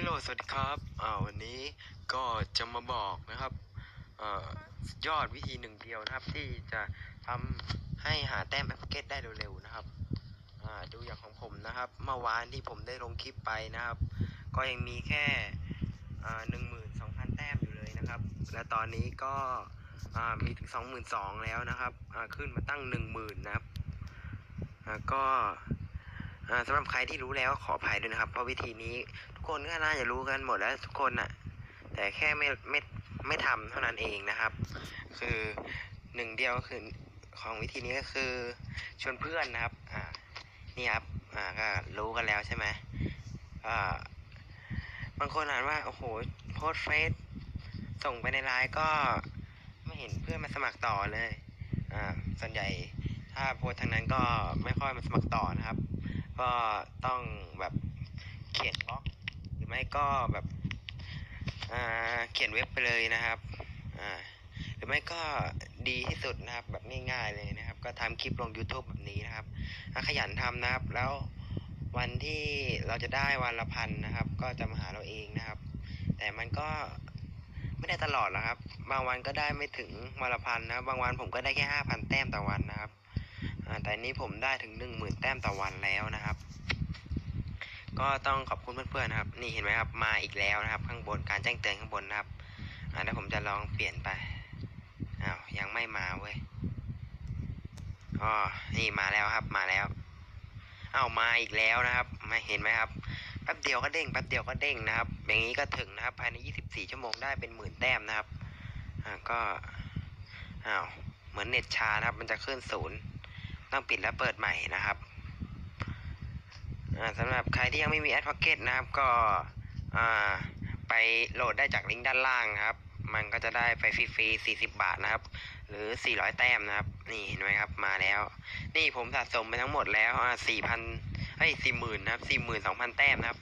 ฮัลโหลสวัสดีครับอ่าวันนี้ก็จะมาบอกนะครับอยอดวิธีหนึ่งเดียวนะครับ ที่จะทำให้หาแต้มแอปเกตได้เร็วๆนะครับอ่าดูอย่างของผมนะครับ เมื่อวานที่ผมได้ลงคลิปไปนะครับ ก็ยังมีแค่อ่าหนึ่งหมื่นสองพันแต้มอยู่เลยนะครับ และตอนนี้ก็อ่ามีถึงสองหมื่นสองแล้วนะครับอ่าขึ้นมาตั้งหนึ่งหมื่นนะครับก็อ่าสำหรับใครที่รู้แล้วขออภัยด้วยนะครับ เพราะวิธีนี้ คนก็น่าจะรู้กันหมดแล้วทุกคนน่ะแต่แค่ไม่ไม่ไม่ทำเท่านั้นเองนะครับ คือหนึ่งเดียวคือของวิธีนี้ก็คือชวนเพื่อนนะครับอ่านี่ครับอ่าก็รู้กันแล้วใช่ไหมอ่าบางคนอ่านว่าโอ้โหโพสเฟซส่งไปในไลน์ก็ไม่เห็นเพื่อนมาสมัครต่อเลยอ่าส่วนใหญ่ถ้าโพสทางนั้นก็ไม่ค่อยมาสมัครต่อนะครับ ก็ต้องแบบเขียนบล็อก รือไม่ก็แบบเขียนเว็บไปเลยนะครับหรือไม่ก็ดีที่สุดนะครับ แบบง่ายๆเลยนะครับ ก็ทำคลิปลง YouTube แบบนี้นะครับถ้าขยันทำนะครับ แล้ววันที่เราจะได้วันละพันนะครับ ก็จะมาหาเราเองนะครับ แต่มันก็ไม่ได้ตลอดหรอกครับ บางวันก็ได้ไม่ถึงวันละพันนะบบางวันผมก็ได้แค่ห้าพันแต้มต่อวันนะครับแต่นี้ผมได้ถึงหนึ่งหมื่นแต้มต่อวันแล้วนะครับ ก็ต้องขอบคุณเพื่อนๆนะครับ นี่เห็นไหมครับมาอีกแล้วนะครับ ข้างบนการแจ้งเตือนข้างบนนะครับอ่าเดี๋ยวผมจะลองเปลี่ยนไปอ้าวยังไม่มาเว้ยอ๋อนี่มาแล้วครับมาแล้วอ้าวมาอีกแล้วนะครับมาเห็นไหมครับแป๊บเดียวก็เด้งแป๊บเดียวก็เด้งนะครับ อย่างนี้ก็ถึงนะครับ ภายใน 24 ชั่วโมงได้เป็นหมื่นแต้มนะครับอ่าก็อ้าวเหมือนเน็ตชานะครับ มันจะขึ้นศูนย์ต้องปิดแล้วเปิดใหม่นะครับ สำหรับใครที่ยังไม่มี Ad Pocket นะครับก็ไปโหลดได้จากลิงก์ด้านล่างครับ มันก็จะได้ไปฟรีๆ40 บาทนะครับ หรือ 400 แต้มนะครับ นี่เห็นไหมครับมาแล้ว นี่ผมสะสมไปทั้งหมดแล้วอ่า4,000เอ้ย40,000นะครับ42,000 แต้มนะครับ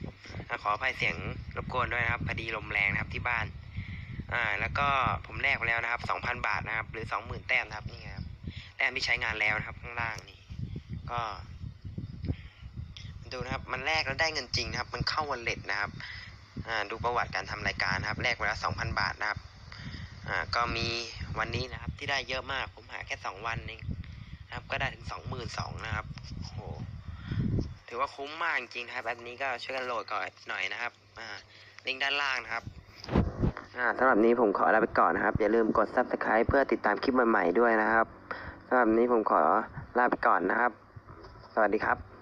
ขออภัยเสียงรบกวนด้วยนะครับพอดีลมแรงนะครับที่บ้านอ่าแล้วก็ผมแลกไปแล้วนะครับ 2,000 บาทนะครับ หรือ 20,000 แต้มนะครับนี่ครับแต้มที่ใช้งานแล้วนะครับข้างล่างนี่ก็ ดูนะครับมันแลกแล้วได้เงินจริงนะครับ มันเข้าวันเล็ตนะครับดูประวัติการทำรายการนะครับแลกไปแล้วสองพันบาทนะครับก็มีวันนี้นะครับที่ได้เยอะมากผมหาแค่สองวันเองนะครับ ก็ได้ถึงสองหมื่นสองนะครับโอ้โหถือว่าคุ้มมากจริงนะครับแอปนี้ก็ช่วยกันโหลดก่อนหน่อยนะครับลิงก์ด้านล่างนะครับสำหรับนี้ผมขอลาไปก่อนนะครับ อย่าลืมกด subscribe เพื่อติดตามคลิปใหม่ๆด้วยนะครับสำหรับนี้ผมขอลาไปก่อนนะครับ สวัสดีครับ